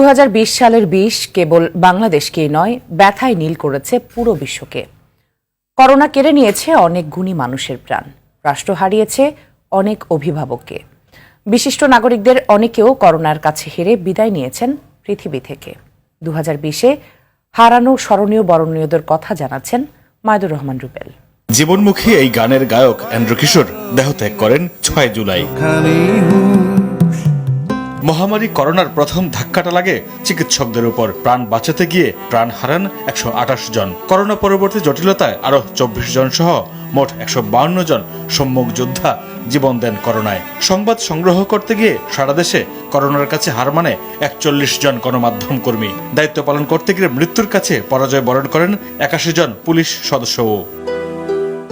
দু হাজার বিশ সালের বিষ কেবল বাংলাদেশকেই নয় ব্যথায় নীল করেছে পুরো বিশ্বকে। করোনা কেড়ে নিয়েছে অনেক গুণী মানুষের প্রাণ। রাষ্ট্র হারিয়েছে অনেক অভিভাবককে। বিশিষ্ট নাগরিকদের অনেকেও করোনার কাছে হেরে বিদায় নিয়েছেন পৃথিবী থেকে। দু হাজার বিশে হারানো স্মরণীয় বরণীয়দের কথা জানাচ্ছেন মায়দুর রহমান রুবেল। জীবনমুখী এই গানের গায়ক এন্ড্রু কিশোর দেহত্যাগ করেন ছয় জুলাই। মহামারী করোনার প্রথম ধাক্কাটা লাগে চিকিৎসকদের উপর। প্রাণ বাঁচাতে গিয়ে প্রাণ হারান একশো আঠাশ জন। করোনা পরবর্তী জটিলতায় আরও চব্বিশ জন সহ মোট একশো জন সম্মুখ যোদ্ধা জীবন দেন করোনায়। সংবাদ সংগ্রহ করতে গিয়ে সারা দেশে করোনার কাছে হার মানে একচল্লিশ জন গণমাধ্যম কর্মী। দায়িত্ব পালন করতে গিয়ে মৃত্যুর কাছে পরাজয় বরণ করেন একাশি জন পুলিশ সদস্যও।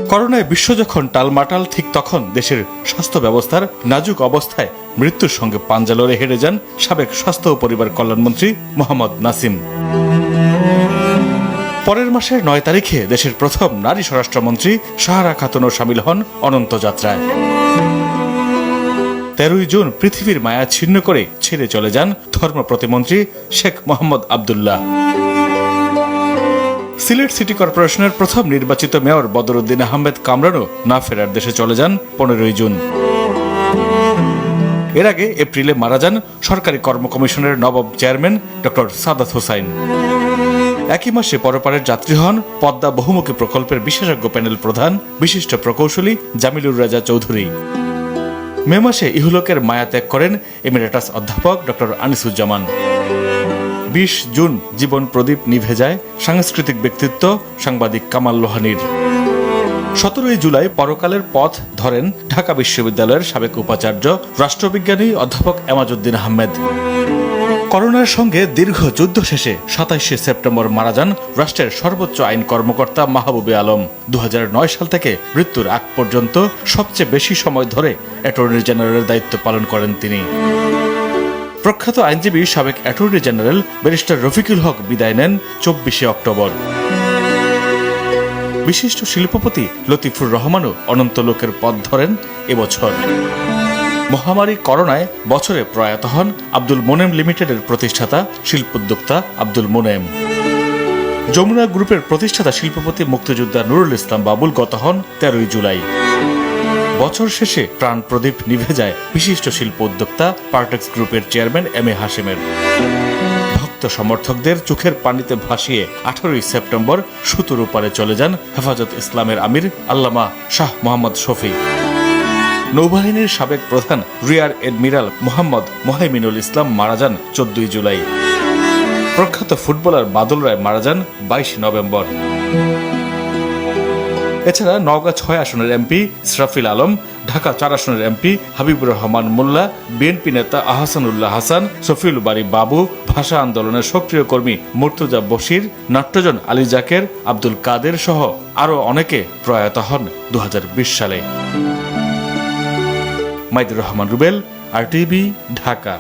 করোনায় বিশ্ব যখন টালমাটাল, ঠিক তখন দেশের স্বাস্থ্য ব্যবস্থার নাজুক অবস্থায় মৃত্যুর সঙ্গে পাঞ্জা লড়ে হেরে যান সাবেক স্বাস্থ্য ও পরিবার কল্যাণমন্ত্রী মোহাম্মদ নাসিম। পরের মাসের নয় তারিখে দেশের প্রথম নারী স্বরাষ্ট্রমন্ত্রী সাহারা খাতুনও সামিল হন অনন্ত যাত্রায়। তেরোই জুন পৃথিবীর মায়া ছিন্ন করে ছেড়ে চলে যান ধর্ম প্রতিমন্ত্রী শেখ মোহাম্মদ আবদুল্লাহ। সিলেট সিটি কর্পোরেশনের প্রথম নির্বাচিত মেয়র বদরুদ্দিন আহমেদ কামরানও না ফেরার দেশে চলে যান পনেরোই জুন। এর আগে এপ্রিলে মারা যান সরকারি কর্ম কমিশনের নবম চেয়ারম্যান ডক্টর সাদাত হোসাইন। একই মাসে পরপারের যাত্রী হন পদ্মা বহুমুখী প্রকল্পের বিশেষজ্ঞ প্যানেল প্রধান, বিশিষ্ট প্রকৌশলী জামিলুর রাজা চৌধুরী। মে মাসে ইহুলোকের মায়া ত্যাগ করেন এমিরেটাস অধ্যাপক ডক্টর আনিসুজ্জামান। বিশ জুন জীবন প্রদীপ নিভে যায় সাংস্কৃতিক ব্যক্তিত্ব সাংবাদিক কামাল লোহানির। সতেরোই জুলাই পরকালের পথ ধরেন ঢাকা বিশ্ববিদ্যালয়ের সাবেক উপাচার্য, রাষ্ট্রবিজ্ঞানী অধ্যাপক এমাজউদ্দিন আহমেদ। করোনার সঙ্গে দীর্ঘ যুদ্ধ শেষে সাতাইশে সেপ্টেম্বর মারা যান রাষ্ট্রের সর্বোচ্চ আইন কর্মকর্তা মাহবুবে আলম। দু হাজার নয় সাল থেকে মৃত্যুর আগ পর্যন্ত সবচেয়ে বেশি সময় ধরে অ্যাটর্নি জেনারেলের দায়িত্ব পালন করেন তিনি। প্রখ্যাত আইনজীবী সাবেক attorney general barrister Rafiqul Haque বিদায় নেন চব্বিশে অক্টোবর। বিশিষ্ট শিল্পপতি লতিফুর রহমানও অনন্ত লোকের পথ ধরেন এবছর। মহামারী করোনায় বছরে প্রয়াত হন আব্দুল মোনেম লিমিটেডের প্রতিষ্ঠাতা, শিল্পোদ্যোক্তা আব্দুল মোনেম। যমুনা গ্রুপের প্রতিষ্ঠাতা শিল্পপতি মুক্তিযোদ্ধা নুরুল ইসলাম বাবুল গত হন তেরোই জুলাই। বছর শেষে প্রাণ প্রদীপ নিভে যায় বিশিষ্ট শিল্প উদ্যোক্তা পার্টেক্স গ্রুপের চেয়ারম্যান এম এ হাসিমের ভক্ত সমর্থকদের চোখের পানিতে ভাসিয়ে আঠারোই সেপ্টেম্বর সুতুর উপারে চলে যান হেফাজত ইসলামের আমির আল্লামা শাহ মোহাম্মদ শফি। নৌবাহিনীর সাবেক প্রধান রিয়ার এডমিরাল মোহাম্মদ মোহাইমিনুল ইসলাম মারা যান চোদ্দই জুলাই। প্রখ্যাত ফুটবলার বাদল রায় মারা যান বাইশ নভেম্বর। এছাড়া নওগাঁ ছয় আসনের এমপি ইসরাফিল আলম ঢাকা চার আসনের এমপি হাবিবুর রহমান মোল্লা, বিএনপি নেতা আহসানুল্লাহ হাসান, শফিউল বাড়ি বাবু, ভাষা আন্দোলনের সক্রিয় কর্মী মুর্তুজা বশির, নাট্যজন আলী জাকের, আব্দুল কাদের সহ আরও অনেকে প্রয়াত হন দু হাজার বিশ সালে। Maidur Rahman Rubel, R TV Dhaka.